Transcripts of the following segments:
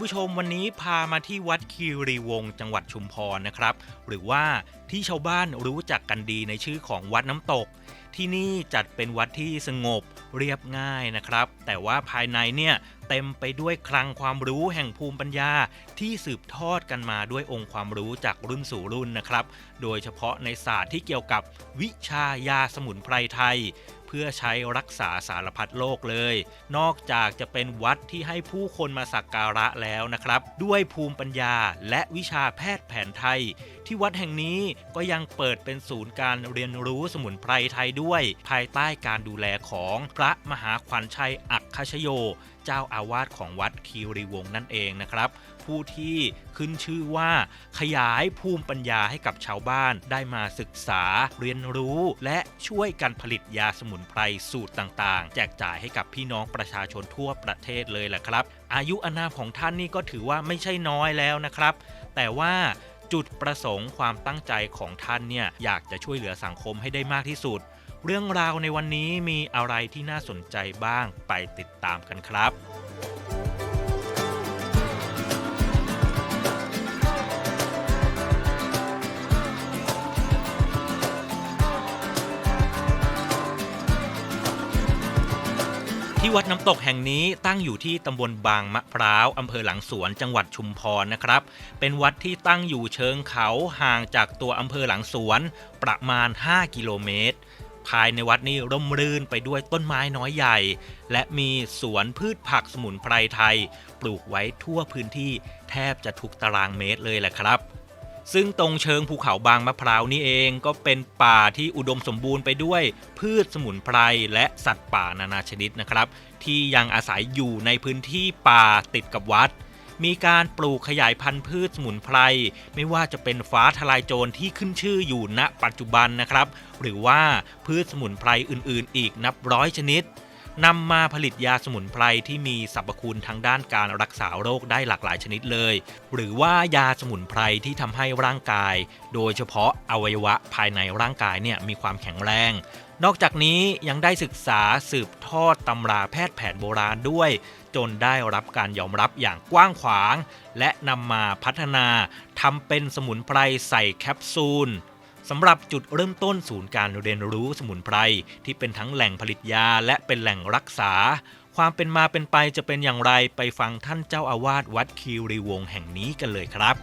ผู้ชมวันนี้พามาที่วัดคีรีวงศ์จังหวัดชุมพรนะครับ หรือว่าที่ชาวบ้านรู้จักกันดีในชื่อของวัดน้ำตก ที่นี่จัดเป็นวัดที่สงบเรียบง่ายนะครับ แต่ว่าภายในเนี่ยเต็มไปด้วยคลังความรู้แห่งภูมิปัญญาที่สืบทอดกันมาด้วยองค์ความรู้จากรุ่นสู่รุ่นนะครับ โดยเฉพาะในศาสตร์ที่เกี่ยวกับวิชายาสมุนไพรไทย เพื่อใช้รักษาสารพัดโรคเลย นอกจากจะเป็นวัดที่ให้ผู้คนมาสักการะแล้วนะครับ ด้วยภูมิปัญญาและวิชาแพทย์แผนไทย ที่วัดแห่งนี้ก็ยังเปิดเป็นศูนย์การเรียนรู้สมุนไพรไทยด้วย ภายใต้การดูแลของพระมหาขวัญชัยอักคชโย เจ้าอาวาสของวัดคีรีวงศ์นั่นเองนะครับ ผู้ที่ขึ้นชื่อว่าขยายภูมิปัญญาให้กับชาวบ้านได้มาศึกษาเรียนรู้ และช่วยกันผลิตยาสมุนไพรสูตรต่างๆ แจกจ่ายให้กับพี่น้องประชาชนทั่วประเทศเลยแหละครับ อายุอนาของท่านนี่ก็ถือว่าไม่ใช่น้อยแล้วนะครับ แต่ว่าจุดประสงค์ความตั้งใจของท่านเนี่ยอยากจะช่วยเหลือสังคมให้ได้มากที่สุด เรื่องราวในวันนี้มีอะไรที่น่าสนใจบ้างไปติดตามกันครับ ที่วัดน้ำตกแห่งนี้ตั้งอยู่ที่ตำบลบางมะพร้าวอำเภอหลังสวนจังหวัดชุมพรนะครับ เป็นวัดที่ตั้งอยู่เชิงเขาห่างจากตัวอำเภอหลังสวนประมาณ 5 กิโลเมตร ภายในวัดนี้ร่มรื่นไปด้วยต้นไม้น้อยใหญ่ และมีสวนพืชผักสมุนไพรไทย ปลูกไว้ทั่วพื้นที่แทบจะทุกตารางเมตรเลยแหละครับ ซึ่งตรงเชิงภูเขาบางมะพร้าวนี่เองก็เป็นป่าที่อุดมสมบูรณ์ไปด้วยพืชสมุนไพรและสัตว์ป่านานาชนิดนะครับ ที่ยังอาศัยอยู่ในพื้นที่ป่าติดกับวัด มีการปลูกขยายพันธุ์พืชสมุนไพรไม่ว่าจะเป็นฟ้าทลายโจรที่ขึ้นชื่ออยู่ณปัจจุบันนะครับ หรือว่าพืชสมุนไพรอื่นๆ อีกนับร้อยชนิด นำมาผลิตยาสมุนไพรที่มีสรรพคุณทางด้านการรักษาโรคได้หลากหลายชนิดเลย หรือว่ายาสมุนไพรที่ทำให้ร่างกาย โดยเฉพาะอวัยวะภายในร่างกายเนี่ยมีความแข็งแรง นอกจากนี้ยังได้ศึกษาสืบทอดตำราแพทย์แผนโบราณด้วย จนได้รับการยอมรับอย่างกว้างขวาง และนำมาพัฒนาทำเป็นสมุนไพรใส่แคปซูล สำหรับจุดเริ่มต้นศูนย์การเรียนรู้สมุนไพรที่เป็นทั้งแหล่งผลิตยาและเป็นแหล่งรักษา ความเป็นมาเป็นไปจะเป็นอย่างไรไปฟังท่านเจ้าอาวาสวัดคีรีวงศ์แห่งนี้กันเลยครับ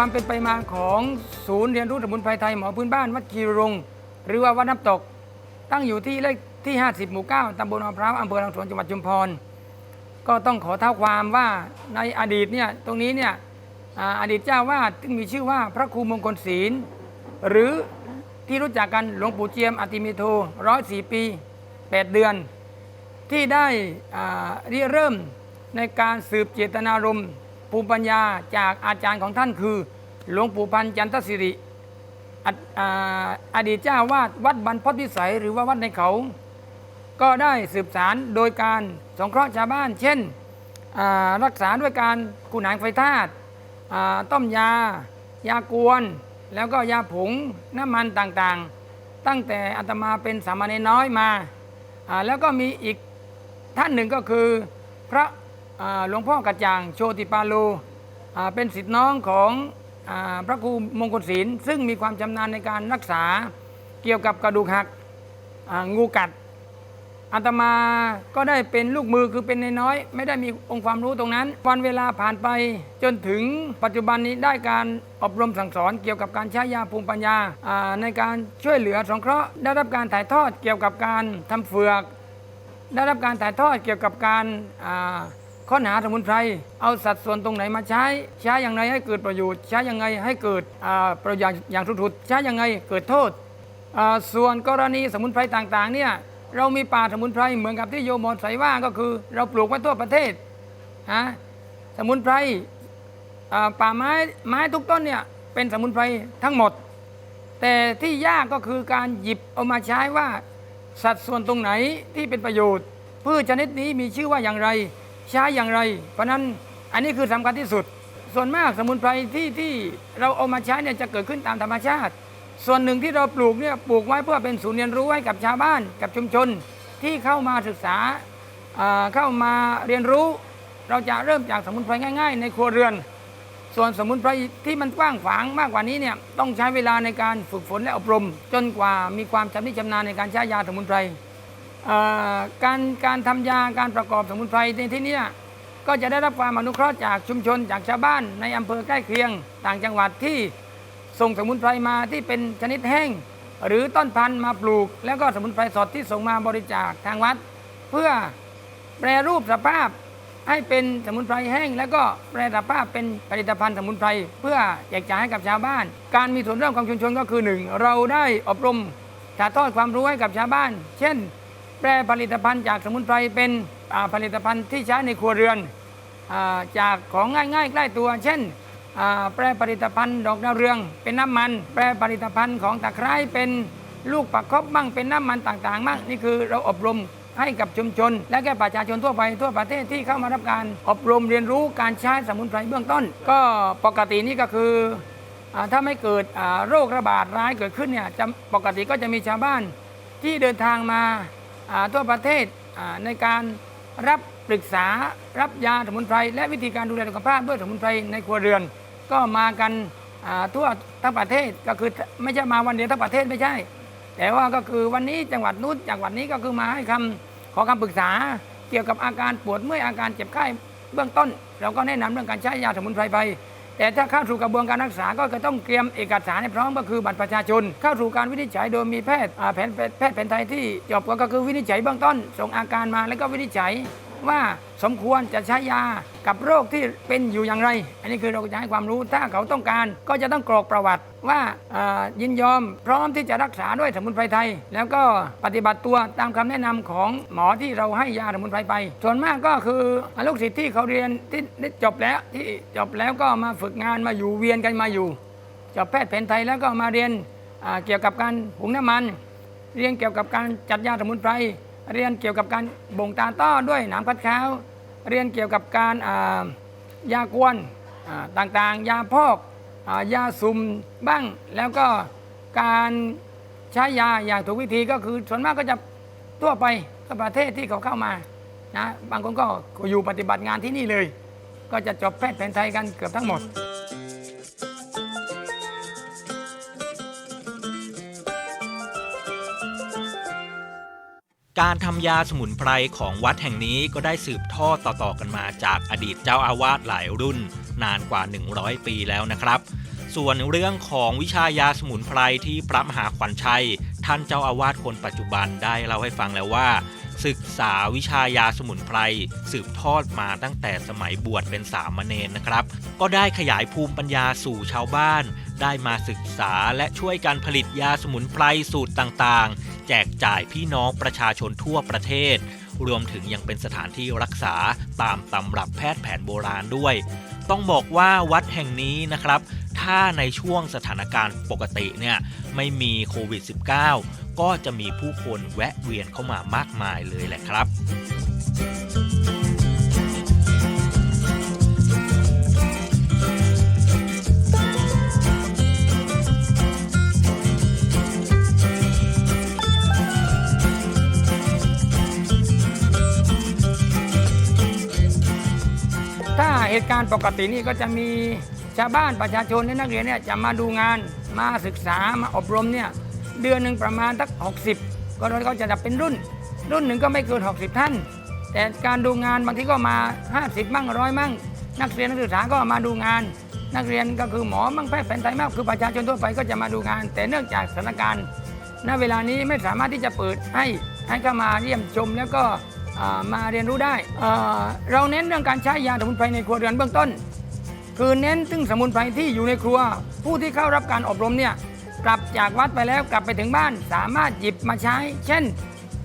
ความเป็นไปมาของศูนย์เรียนรู้สมุนไพรไทยหมอพื้นบ้านวัดกีรงหรือว่าวัดน้ำตก ตั้งอยู่ที่เลขที่ 50 หมู่ 9ตำบลมะพร้าวอำเภอลังสวนจังหวัดชุมพร ก็ต้องขอเท้าความว่าในอดีตเนี่ยตรงนี้เนี่ยอดีตเจ้าวาดซึ่งมีชื่อว่าพระครูมงคลศีล หรือที่รู้จักกันหลวงปู่เจียมอติมิโทร้อยสี่ปี 8 เดือน ที่ได้เริ่มในการสืบเจตนารมณ์ ภูมิปัญญาจากอาจารย์ของท่านคือ หลวงปู่พันธ์จันทศิริออดีตเจ้าวาดวัดบรรพตวิสัยหรือว่าวัดในเขา ก็ได้สืบสารโดยการสงเคราะห์ชาวบ้าน เช่นรักษาด้วยการกุนหางไฟธาตุต้มยา ยากวน แล้วก็ยาผงน้ำมันต่างๆ ตั้งแต่อาตมาเป็นสามเณรน้อยมา แล้วก็มีอีกท่านหนึ่งก็คือ พระ หลวงพ่อกระจ่างโชติปาโลเป็นสิทธิน้องของอพระครูมงคลศิลป์ซึ่งมีความชำนาญในการรักษาเกี่ยวกับกระดูกหักงูกัดอาตมาก็ได้เป็นลูกมือคือเป็นน้อย ไม่ได้มีองค์ความรู้ตรงนั้น วันเวลาผ่านไปจนถึงปัจจุบันนี้ได้การอบรมสั่งสอนเกี่ยวกับการใช้ยาภูมิปัญญาในการช่วยเหลือสงเคราะห์ได้รับการถ่ายทอดเกี่ยวกับการทำเฟือก ได้รับการถ่ายทอดเกี่ยวกับการ ค้นหาสมุนไพร เอาสัดส่วนตรงไหนมาใช้ ใช้อย่างไรให้เกิดประโยชน์ ใช้อย่างไรให้เกิดประโยชน์อย่างสุดๆใช้อย่างไรเกิดโทษ ส่วนกรณีสมุนไพรต่างๆเนี่ยเรามีป่าสมุนไพรเหมือนกับที่โยมหมดใส่ว่าก็คือ เราปลูกไว้ทั่วประเทศฮะสมุนไพรป่าไม้ไม้ทุกต้นเนี่ยเป็นสมุนไพรทั้งหมด แต่ที่ยากก็คือการหยิบเอามาใช้ว่าสัดส่วนตรงไหนที่เป็นประโยชน์พืชชนิดนี้มีชื่อว่าอย่างไร ใช้อย่างไร เพราะนั้นอันนี้คือสำคัญที่สุด ส่วนมากสมุนไพรที่ที่เราเอามาใช้เนี่ยจะเกิดขึ้นตามธรรมชาติ ส่วนหนึ่งที่เราปลูกเนี่ยปลูกไว้เพื่อเป็นศูนย์เรียนรู้ให้กับชาวบ้านกับชุมชนที่เข้ามาศึกษาเข้ามาเรียนรู้ เราจะเริ่มจากสมุนไพรง่าย ๆ ในครัวเรือน ส่วนสมุนไพรที่มันกว้างขวางมากกว่านี้เนี่ยต้องใช้เวลาในการฝึกฝนและอบรม จนกว่ามีความชำนิชำนาญในการใช้ยาสมุนไพร การการทำยาการประกอบสมุนไพรในที่นี้ก็จะได้รับความอนุเคราะห์จากชุมชนจากชาวบ้านในอำเภอใกล้เคียง ต่างจังหวัดที่ส่งสมุนไพรมาที่เป็นชนิดแห้ง หรือต้นพันธุ์มาปลูก แล้วก็สมุนไพรสดที่ส่งมาบริจาคทางวัด เพื่อแปรรูปสภาพให้เป็นสมุนไพรแห้ง แล้วก็แปรสภาพเป็นผลิตภัณฑ์สมุนไพรเพื่อแจกจ่ายให้กับชาวบ้าน การมีส่วนร่วมของชุมชนก็คือหนึ่งเราได้อบรมถ่ายทอดความรู้ให้กับชาวบ้าน เช่น แปรผลิตภัณฑ์จากสมุนไพรเป็นผลิตภัณฑ์ที่ใช้ในครัวเรือนจากของง่ายๆใกล้ตัว เช่น แปรผลิตภัณฑ์ดอกดาวเรือง เป็นน้ำมัน แปรผลิตภัณฑ์ของตะไคร้เป็นลูกปักคบบ้างเป็นน้ำมันต่างๆบ้างนี่คือเราอบรมให้กับชุมชน และแก่ประชาชนทั่วไปทั่วประเทศที่เข้ามารับการอบรมเรียนรู้การใช้สมุนไพรเบื้องต้น ก็ปกตินี่ก็คืออถ้าไม่เกิดโรคระบาดร้ายเกิดขึ้นเนี่ยปกติก็จะมีชาวบ้านที่เดินทางมา ทั่วประเทศในการรับปรึกษารับยาสมุนไพรและวิธีการดูแลสุขภาพด้วยสมุนไพรในครัวเรือน ก็มากันทั่วทั้งประเทศก็คือไม่ใช่มาวันเดียวทั้งประเทศไม่ใช่ แต่ว่าก็คือวันนี้จังหวัดนู้นจังหวัดนี้ก็คือมาให้คำขอคำปรึกษาเกี่ยวกับอาการปวดเมื่อยอาการเจ็บไข้เบื้องต้น เราก็แนะนำเรื่องการใช้ยาสมุนไพรไป แต่ถ้าเข้าสู่กระบวนการรักษาก็จะต้องเตรียมเอกสารให้พร้อมก็คือบัตรประชาชน เข้าสู่การวินิจฉัยโดยมีแพทย์แผนแพทย์แผนไทยที่จบก็คือวินิจฉัยเบื้องต้น ส่งอาการมาแล้วก็วินิจฉัยว่าสมควรจะใช้ยากับโรคที่เป็นอยู่อย่างไร อันนี้คือเราจะให้ความรู้ถ้าเขาต้องการก็จะต้องกรอกประวัติ ว่ายินยอมพร้อมที่จะรักษาด้วยสมุนไพรไทย แล้วก็ปฏิบัติตัวตามคำแนะนำของหมอที่เราให้ยาสมุนไพรไป ส่วนมากก็คือลูกศิษย์ที่เขาเรียนที่ได้จบแล้วที่จบแล้วก็มาฝึกงานมาอยู่เวียนกันมาอยู่จบแพทย์แผนไทยแล้วก็มาเรียนเกี่ยวกับการหุงน้ำมัน เรียนเกี่ยวกับการจัดยาสมุนไพรเรียนเกี่ยวกับการบ่งตาต้อด้วยหนามคัดขาวเรียนเกี่ยวกับการอ่ายากวนต่างๆ ยาพอก ยาซุมบ้างแล้วก็การใช้ยาอย่างถูกวิธีก็คือส่วนมากก็จะทั่วไปทั่วประเทศที่เขาเข้ามานะบางคนก็อยู่ปฏิบัติงานที่นี่เลย ก็จะจบแพทย์แผนไทยกันเกือบทั้งหมด การทำยาสมุนไพรของวัดแห่งนี้ก็ได้สืบทอดต่อๆกันมาจากอดีตเจ้าอาวาสหลายรุ่น นานกว่า 100 ปีแล้วนะครับ ส่วนเรื่องของวิชายาสมุนไพรที่พระมหาขวัญชัย ท่านเจ้าอาวาสคนปัจจุบันได้เล่าให้ฟังแล้วว่า ศึกษาวิชายาสมุนไพรสืบทอดมาตั้งแต่สมัยบวชเป็นสามเณรนะครับ ก็ได้ขยายภูมิปัญญาสู่ชาวบ้าน ได้มาศึกษาและช่วยกันผลิตยาสมุนไพรสูตรต่างๆ แจกจ่ายพี่น้องประชาชนทั่วประเทศ รวมถึงยังเป็นสถานที่รักษาตามตำรับแพทย์แผนโบราณด้วย ต้องบอกว่าวัดแห่งนี้นะครับ ถ้าในช่วงสถานการณ์ปกติเนี่ยไม่มีโควิด -19 ก็จะมีผู้คนแวะเวียนเข้ามามากมายเลยแหละครับ ตุการณ์ปกตินี่ก็จะมีชาวบ้านประชาชนและนักเรียนเนี่ยจะมาดูงานมาศึกษามาอบรมเนี่ยเดือนหนึ่งประมาณสัก 60 ก็เราก็จะจับเป็นรุ่น รุ่นหนึ่งก็ไม่เกิน 60 ท่าน แต่การดูงานบางทีก็มา 50 มั่งร้อยมั่ง นักเรียนนักศึกษาก็มาดูงาน นักเรียนก็คือหมอมั่งแพทย์แผนไทยมากคือประชาชนทั่วไปก็จะมาดูงาน แต่เนื่องจากสถานการณ์ณเวลานี้ไม่สามารถที่จะเปิดให้ให้เข้ามาเยี่ยมชมแล้วก็ มาเรียนรู้ได้ เราเน้นเรื่องการใช้ยาสมุนไพรในครัวเรือนเบื้องต้น คือเน้นซึ่งสมุนไพรที่อยู่ในครัว ผู้ที่เข้ารับการอบรมเนี่ยกลับจากวัดไปแล้วกลับไปถึงบ้านสามารถหยิบมาใช้ เช่น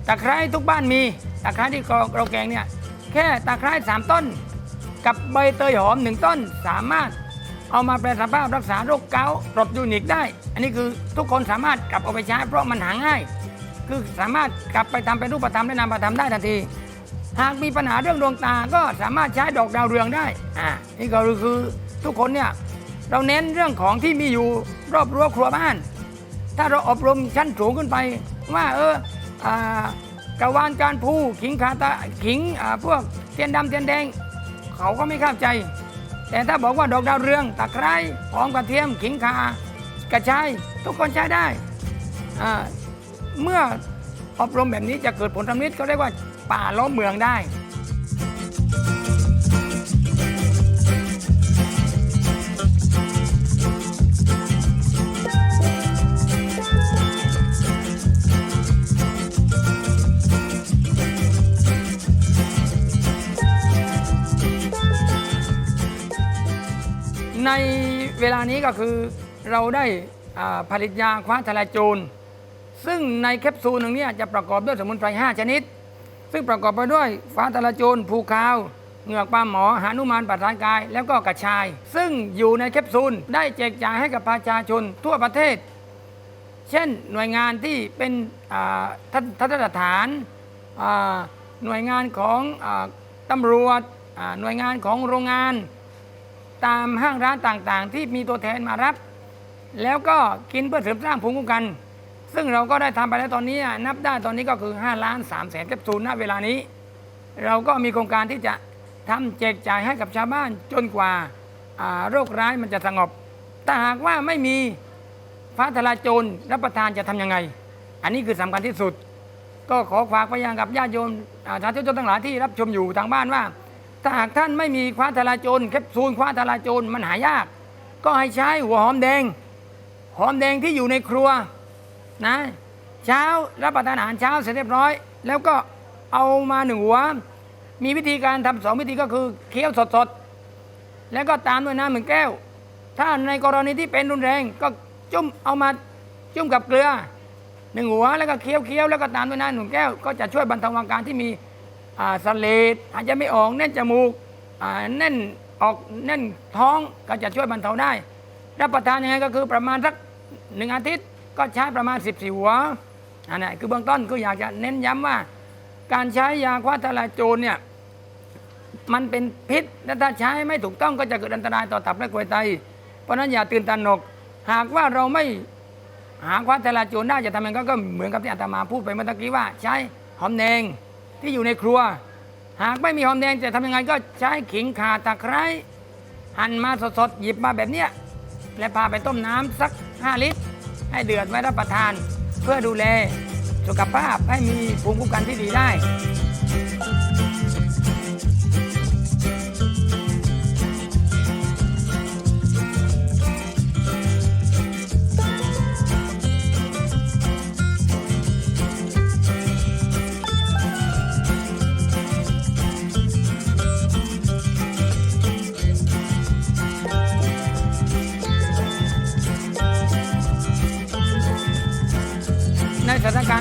ตะไคร้ทุกบ้านมี ตะไคร้ที่เราแกงเนี่ยแค่ตะไคร้สามต้น กับใบเตยหอมหนึ่งต้น สามารถเอามาแปลสภาพรักษาโรคเกาต์กรดยูนิคได้ อันนี้คือทุกคนสามารถกลับเอาไปใช้เพราะมันหาง่าย คือสามารถกลับไปทำเป็นรูปธรรมและนามธรรมได้ทันที หากมีปัญหาเรื่องดวงตาก็สามารถใช้ดอกดาวเรืองได้อ่านี่ก็คือทุกคนเนี่ยเราเน้นเรื่องของที่มีอยู่รอบรั้วครัวบ้าน ถ้าเราอบรมชั้นสูงขึ้นไป ว่าเอออ่ากระวานการพูขิงขาตาขิงอ่าพวกเทียนดำเทียนแดง เขาก็ไม่เข้าใจ แต่ถ้าบอกว่าดอกดาวเรืองตะไคร้หอมกระเทียมขิงขากระชายทุกคนใช้ได้อ่าเมื่ออบรมแบบนี้จะเกิดผลสำลิดเขาเรียกว่า ป่าล้อมเมืองได้ ในเวลานี้ก็คือเราได้อ่าผลิตยาคว้าทลายโจร ซึ่งในแคปซูลหนึ่งเนี่ยจะประกอบด้วยสมุนไพร 5 ชนิด ซึ่งประกอบไปด้วยฟ้าทลายโจรภูคาวเหงือกปลาหมอหานุมานปัสสากาย แล้วก็กระชาย ซึ่งอยู่ในแคปซูลได้แจกจ่ายให้กับประชาชนทั่วประเทศ เช่นหน่วยงานที่เป็นทัศนสถานหน่วยงานของอตำรวจหน่วยงานของโรงงาน ตามห้างร้านต่างๆ ที่มีตัวแทนมารับ แล้วก็กินเพื่อเสริมสร้างภูมิคุ้มกัน ซึ่งเราก็ได้ทำไปแล้วตอนนี้นับได้ตอนนี้ก็คือ5ล้าน3แสนแคปซูลณเวลานี้ เราก็มีโครงการที่จะทำแจกจ่ายให้กับชาวบ้านจนกว่าโรคร้ายมันจะสงบแต่หากว่าไม่มีฟ้าทลายโจรรับประทานจะทำยังไง อันนี้คือสำคัญที่สุด ก็ขอฝากไปยังกับญาติโยมอ่าสาธุชนทั้งหลายที่รับชมอยู่ทางบ้านว่าถ้าหากท่านไม่มีคว้าทลายโจรแคปซูลคว้าทลายโจรมันหายาก ก็ให้ใช้หัวหอมแดง หอมแดงที่อยู่ในครัว นะเช้ารับประทานอาหารเช้าเสร็จเรียบร้อย แล้วก็เอามาหนึ่งหัว มีวิธีการทำสองวิธีก็คือเคี้ยวสดๆ แล้วก็ตามด้วยน้ำหนึ่งแก้ว ถ้าในกรณีที่เป็นรุนแรงก็จุ่มเอามาจุ่มกับเกลือหนึ่งหัวแล้วก็เคี้ยวเคี้ยวแล้วก็ตามด้วยน้ำหนึ่งแก้ว ก็จะช่วยบรรเทาอาการที่มีอ่าสเลดอาจจะไม่ออกแน่นจมูกอ่าแน่นออกแน่นท้องก็จะช่วยบรรเทาได้ รับประทานยังไงก็คือประมาณสักหนึ่งอาทิตย์ ก็ใช้ประมาณ 14 หัวอันนี้คือเบื้องต้นคือยากจะเน้นย้ำว่า การใช้ยาคว้าทลายโจรเนี่ยมันเป็นพิษและถ้าใช้ไม่ถูกต้องก็จะเกิดอันตรายต่อตับและกรวยไต เพราะนั้นอย่าตื่นตระหนก หากว่าเราไม่หาคว้าทลายโจรได้จะทำยังไงก็เหมือนกับที่อาตมาพูดไปเมื่อกี้ว่า ใช้หอมแดงที่อยู่ในครัว หากไม่มีหอมแดงจะทำยังไงก็ใช้ขิงข่าตะไคร้หั่นมาสดๆหยิบมาแบบเนี้ยและพาไปต้มน้ำสัก 5 ลิตร ให้เดือดไว้รับประทาน เพื่อดูแลสุขภาพให้มีภูมิคุ้มกันที่ดีได้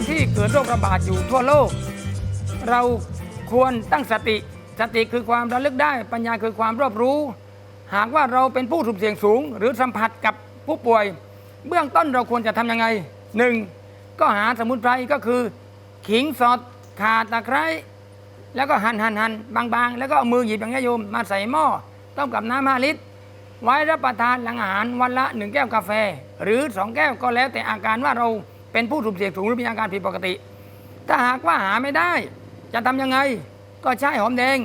ที่เกิดโรคระบาดอยู่ทั่วโลก เราควรตั้งสติ สติคือความระลึกได้ ปัญญาคือความรอบรู้ หากว่าเราเป็นผู้สุ่มเสี่ยงสูง หรือสัมผัสกับผู้ป่วย เบื้องต้นเราควรจะทำยังไงหนึ่งก็หาสมุนไพรก็คือ ขิงสดข่าตะไคร้แล้วก็หั่นหั่นหั่นบางๆ แล้วก็เอามือหยิบอย่างนี้โยมมาใส่หม้อต้มกับน้ำห้าลิตร ไว้รับประทานหลังอาหารวันละหนึ่งแก้วกาแฟ หรือสองแก้วก็แล้วแต่อาการว่าเรา เป็นผู้สุ่มเสี่ยงสูงหรือมีอาการผิดปกติ ถ้าหากว่าหาไม่ได้ จะทำยังไง ก็ใช้หอมแดง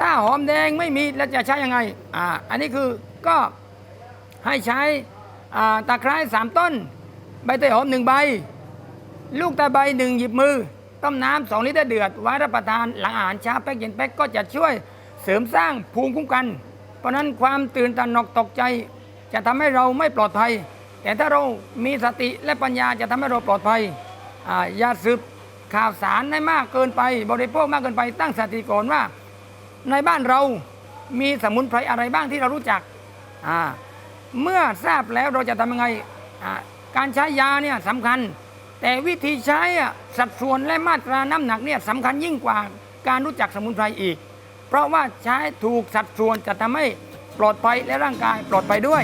ถ้าหอมแดงไม่มีแล้วจะใช้ยังไงอ่าอันนี้คือก็ให้ใช้อ่าตะไคร้สามต้น ใบเตยหอมหนึ่งใบ ลูกตาใบหนึ่งหยิบมือ ต้มน้ำสองลิตรเดือด ไว้รับประทานหลังอาหารเช้าแป๊กเย็นแป๊กก็จะช่วยเสริมสร้างภูมิคุ้มกัน เพราะนั้นความตื่นตระหนกตกใจ จะทำให้เราไม่ปลอดภัย แต่ถ้าเรามีสติและปัญญาจะทำให้เราปลอดภัยอย่าสืบข่าวสารให้มากเกินไป บริโภคมากเกินไป ตั้งสติก่อนว่า ในบ้านเรามีสมุนไพรอะไรบ้างที่เรารู้จัก เมื่อทราบแล้วเราจะทำยังไง การใช้ยาเนี่ยสำคัญ แต่วิธีใช้สัดส่วนและมาตราน้ำหนักเนี่ยสำคัญยิ่งกว่าการรู้จักสมุนไพรอีก เพราะว่าใช้ถูกสัดส่วนจะทำให้ปลอดภัยและร่างกายปลอดภัยด้วย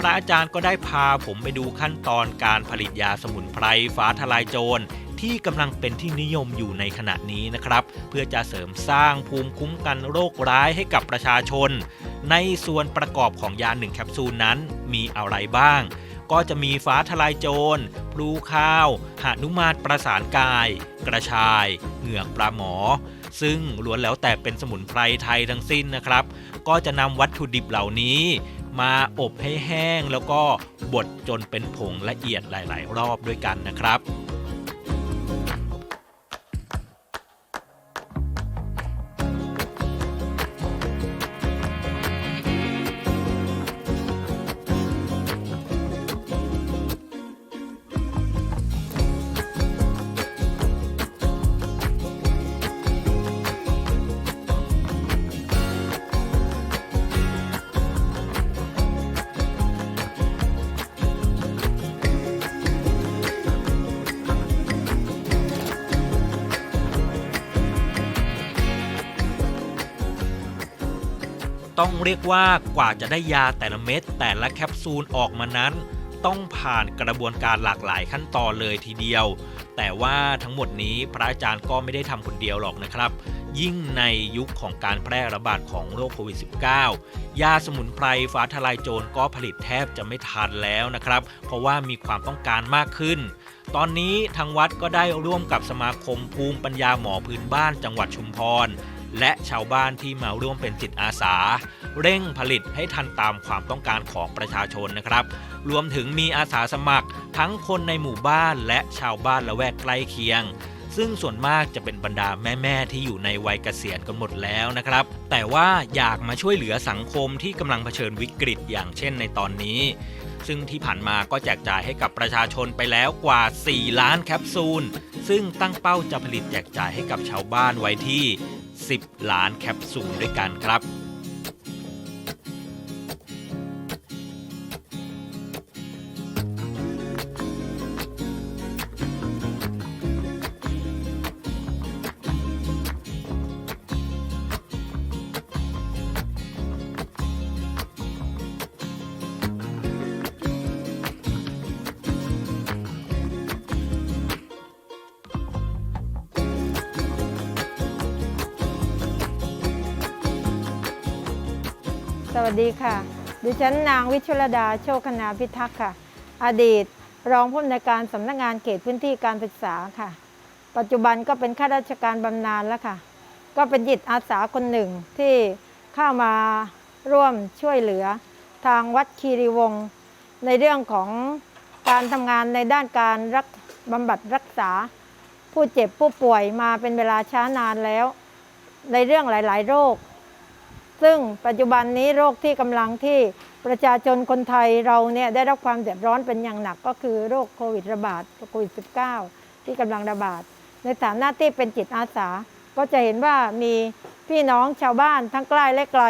พระอาจารย์ก็ได้พาผมไปดูขั้นตอนการผลิตยาสมุนไพรฟ้าทลายโจรที่กำลังเป็นที่นิยมอยู่ในขณะนี้นะครับ เพื่อจะเสริมสร้างภูมิคุ้มกันโรคร้ายให้กับประชาชน ในส่วนประกอบของยาหนึ่งแคปซูลนั้นมีอะไรบ้าง ก็จะมีฟ้าทลายโจรพลูข้าวหานุมานประสานกาย กระชาย เหงือกปลาหมอ ซึ่งล้วนแล้วแต่เป็นสมุนไพรไทยทั้งสิ้นนะครับ ก็จะนำวัตถุดิบเหล่านี้ มาอบให้แห้งแล้วก็บดจนเป็นผงละเอียดหลาย ๆ รอบด้วยกันนะครับ ต้องเรียกว่ากว่าจะได้ยาแต่ละเม็ดแต่ละแคปซูลออกมานั้น ต้องผ่านกระบวนการหลากหลายขั้นตอนเลยทีเดียว แต่ว่าทั้งหมดนี้พระอาจารย์ก็ไม่ได้ทำคนเดียวหรอกนะครับ ยิ่งในยุคของการแพร่ระบาดของโรคโควิด -19 ยาสมุนไพรฟ้าทลายโจรก็ผลิตแทบจะไม่ทันแล้วนะครับ เพราะว่ามีความต้องการมากขึ้นตอนนี้ทางวัดก็ได้ร่วมกับสมาคมภูมิปัญญาหมอพื้นบ้านจังหวัดชุมพร และชาวบ้านที่มาร่วมเป็นจิตอาสา เร่งผลิตให้ทันตามความต้องการของประชาชนนะครับ รวมถึงมีอาสาสมัคร ทั้งคนในหมู่บ้านและชาวบ้านละแวกใกล้เคียง ซึ่งส่วนมากจะเป็นบรรดาแม่ๆที่อยู่ในวัยเกษียณกันหมดแล้วนะครับ แต่ว่าอยากมาช่วยเหลือสังคมที่กำลังเผชิญวิกฤตอย่างเช่นในตอนนี้ซึ่งที่ผ่านมาก็แจกจ่ายให้กับประชาชนไปแล้วกว่า 4 ล้านแคปซูล ซึ่งตั้งเป้าจะผลิตแจกจ่ายให้กับชาวบ้านไว้ที่ 10 ล้านแคปซูลด้วยกันครับ วัสดีค่ะ ดิฉันนางวิชุรดาโชคนาพิทักษ์ค่ะ อดีต รองผู้อำนวยการสำนักงานเขตพื้นที่การศึกษาค่ะ ปัจจุบันก็เป็นข้าราชการบำนาญแล้วค่ะ ก็เป็นจิตอาสาคนหนึ่งที่เข้ามาร่วมช่วยเหลือทางวัดคีรีวงศ์ในเรื่องของการทำงานในด้านการรักบำบัดรักษา ผู้เจ็บผู้ป่วยมาเป็นเวลาช้านานแล้ว ในเรื่องหลาย ๆ โรค ซึ่งปัจจุบันนี้โรคที่กำลังที่ประชาชนคนไทยเราเนี่ยได้รับความเดือดร้อนเป็นอย่างหนักก็คือโรคโควิดระบาดโควิด -19 ที่กำลังระบาด ในฐานะที่เป็นจิตอาสา ก็จะเห็นว่ามีพี่น้องชาวบ้านทั้งใกล้และไกล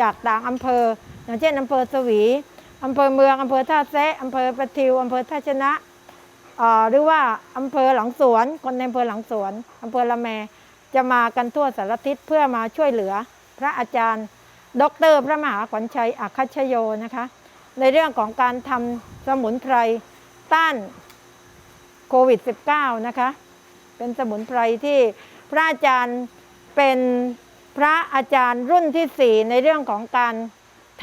จากต่างอำเภอ อย่างเช่นอำเภอสวีอำเภอเมืองอำเภอท่าแซะอำเภอประทิวอำเภอท่าชนะหรือว่าอำเภอหลังสวน คนในอำเภอหลังสวนอำเภอละแมจะมากันทั่วสารทิศเพื่อมาช่วยเหลือ พระอาจารย์ดอกเตอรพระมหาขวัญชัยอัคคชโยนะคะ ในเรื่องของการทำสมุนไพรต้านโควิด -19 นะคะ เป็นสมุนไพรที่พระอาจารย์เป็นพระอาจารย์รุ่นที่ 4 ในเรื่องของการ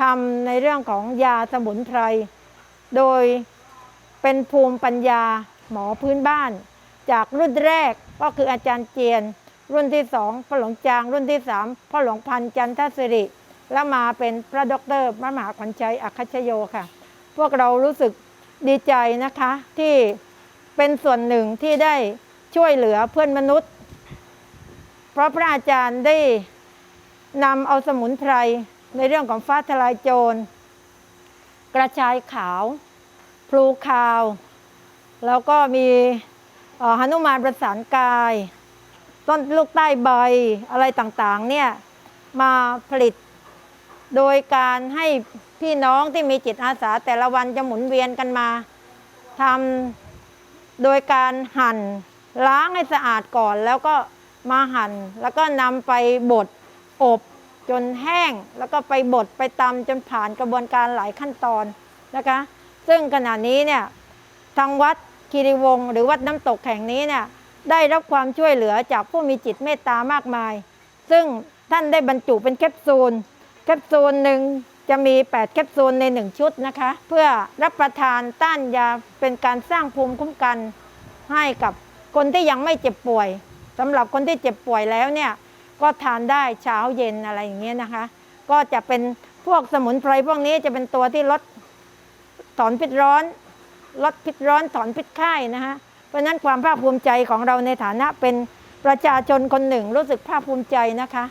ทำในเรื่องของยาสมุนไพร โดยเป็นภูมิปัญญาหมอพื้นบ้าน จากรุ่นแรกก็คืออาจารย์เจียน รุ่นที่สองพ่อหลวงจาง รุ่นที่สามพ่อหลวงพันจันทสิริ และมาเป็นพระด็อกเตอร์มหาขวัญชัยอัคคชโยค่ะ พวกเรารู้สึกดีใจนะคะที่เป็นส่วนหนึ่งที่ได้ช่วยเหลือเพื่อนมนุษย์ เพราะพระอาจารย์ได้นำเอาสมุนไพรในเรื่องของฟ้าทลายโจร กระชายขาว พลูคาว แล้วก็มีหนุมานประสานกาย ต้นลูกใต้ใบอะไรต่างๆเนี่ยมาผลิต โดยการให้พี่น้องที่มีจิตอาสาแต่ละวันจะหมุนเวียนกันมาทำโดยการหั่นล้างให้สะอาดก่อน แล้วก็มาหั่น แล้วก็นำไปบดอบจนแห้ง แล้วก็ไปบดไปตำจนผ่านกระบวนการหลายขั้นตอนนะคะ ซึ่งขณะนี้เนี่ยทางวัดคีรีวงศ์หรือวัดน้ำตกแห่งนี้เนี่ย ได้รับความช่วยเหลือจากผู้มีจิตเมตตามากมาย ซึ่งท่านได้บรรจุเป็นแคปซูล แคปซูลหนึ่งจะมี 8 แคปซูลใน 1 ชุดนะคะ เพื่อรับประทานต้านยาเป็นการสร้างภูมิคุ้มกัน ให้กับคนที่ยังไม่เจ็บป่วยสำหรับคนที่เจ็บป่วยแล้วเนี่ยก็ทานได้เช้าเย็นอะไรอย่างเงี้ยนะคะ ก็จะเป็นพวกสมุนไพรพวกนี้จะเป็นตัวที่ลดถอนพิษร้อนลดพิษร้อนถอนพิษไข้นะคะ ราะนั้นความภาคภูมิใจของเราในฐานะเป็นประชาชนคนหนึ่งรู้สึกภาคภูมิใจนะคะ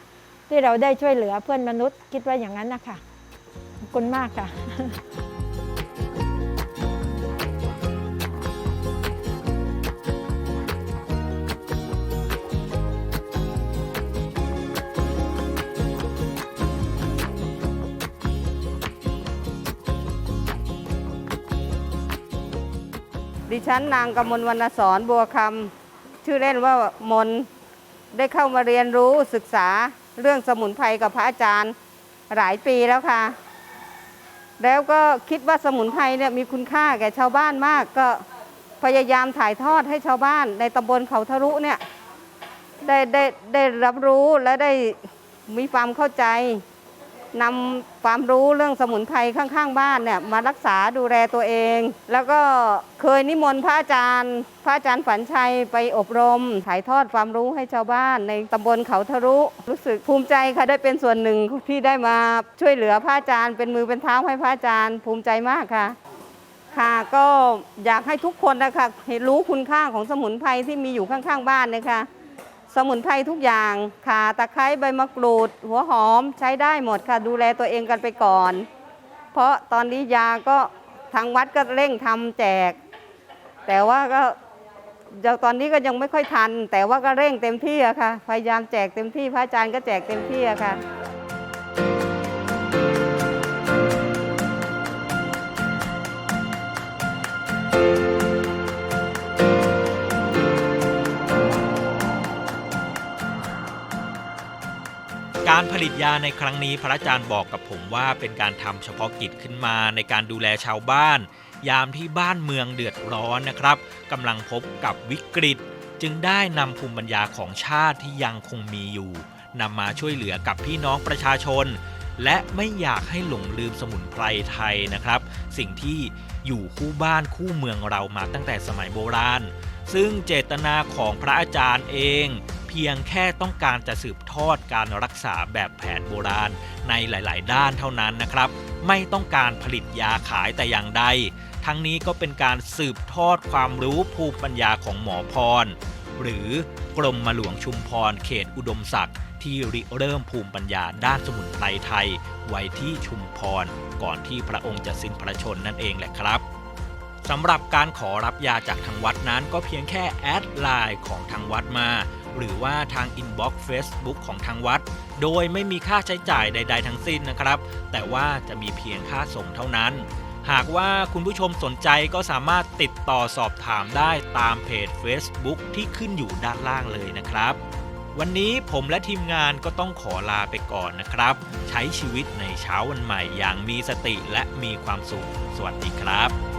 ที่เราได้ช่วยเหลือเพื่อนมนุษย์คิดว่าอย่างนั้นนะคะขอบคุณมากค่ะ ดิฉันนางกมลวรรณสอนบัวคำชื่อเล่นว่ามนได้เข้ามาเรียนรู้ศึกษาเรื่องสมุนไพรกับพระอาจารย์หลายปีแล้วค่ะ แล้วก็คิดว่าสมุนไพรเนี่ยมีคุณค่าแก่ชาวบ้านมาก ก็พยายามถ่ายทอดให้ชาวบ้าน ในตำบลเขาทะลุเนี่ยได้ได้ได้รับรู้และได้มีความเข้าใจ นำความรู้เรื่องสมุนไพรข้างๆบ้านเนี่ยมารักษาดูแลตัวเอง แล้วก็เคยนิมนต์พระอาจารย์ พระอาจารย์ฝันชัยไปอบรม ถ่ายทอดความรู้ให้ชาวบ้าน ในตำบลเขาทะลุรู้สึกภูมิใจค่ะได้เป็นส่วนหนึ่งที่ได้มาช่วยเหลือพระอาจารย์ เป็นมือเป็นเท้าให้พระอาจารย์ภูมิใจมากค่ะค่ะก็อยากให้ทุกคนนะคะเห็นรู้คุณค่าของสมุนไพรที่มีอยู่ข้างๆ บ้านนะคะ สมุนไพรทุกอย่าง ข่าตะไคร้ใบมะกรูด หัวหอมใช้ได้หมดค่ะ ดูแลตัวเองกันไปก่อน เพราะตอนนี้ยาก็ทางวัดก็เร่งทำแจก แต่ว่าก็ตอนนี้ก็ยังไม่ค่อยทัน แต่ว่าก็เร่งเต็มที่อะค่ะ พยายามแจกเต็มที่พระอาจารย์ก็แจกเต็มที่อะค่ะ การผลิตยาในครั้งนี้พระอาจารย์บอกกับผมว่าเป็นการทำเฉพาะกิจขึ้นมาในการดูแลชาวบ้าน ยามที่บ้านเมืองเดือดร้อนนะครับกำลังพบกับวิกฤต จึงได้นำภูมิปัญญาของชาติที่ยังคงมีอยู่นำมาช่วยเหลือกับพี่น้องประชาชน และไม่อยากให้หลงลืมสมุนไพรไทยนะครับ สิ่งที่อยู่คู่บ้านคู่เมืองเรามาตั้งแต่สมัยโบราณ ซึ่งเจตนาของพระอาจารย์เอง พียงแค่ต้องการจะสืบทอดการรักษาแบบแผนโบราณในหลาย ๆ ด้านเท่านั้นนะครับ ไม่ต้องการผลิตยาขายแต่อย่างใด ทั้งนี้ก็เป็นการสืบทอดความรู้ภูมิปัญญาของหมอพร หรือกรมมหลวงชุมพรเขตอุดมศักดิ์ที่ริเริ่มภูมิปัญญาด้านสมุนไพรไทย ไว้ที่ชุมพร ก่อนที่พระองค์จะสิ้นพระชนนั่นเองแหละครับสำหรับการขอรับยาจากทางวัดนั้นก็เพียงแค่แอดไลน์ของทางวัดมา หรือว่าทางอินบ็อกซ์เฟซบุ๊กของทางวัด โดยไม่มีค่าใช้จ่ายใด ๆ ทั้งสิ้นนะครับ แต่ว่าจะมีเพียงค่าส่งเท่านั้น หากว่าคุณผู้ชมสนใจก็สามารถติดต่อสอบถามได้ตามเพจ Facebook ที่ขึ้นอยู่ด้านล่างเลยนะครับวันนี้ผมและทีมงานก็ต้องขอลาไปก่อนนะครับ ใช้ชีวิตในเช้าวันใหม่อย่างมีสติและมีความสุข สวัสดีครับ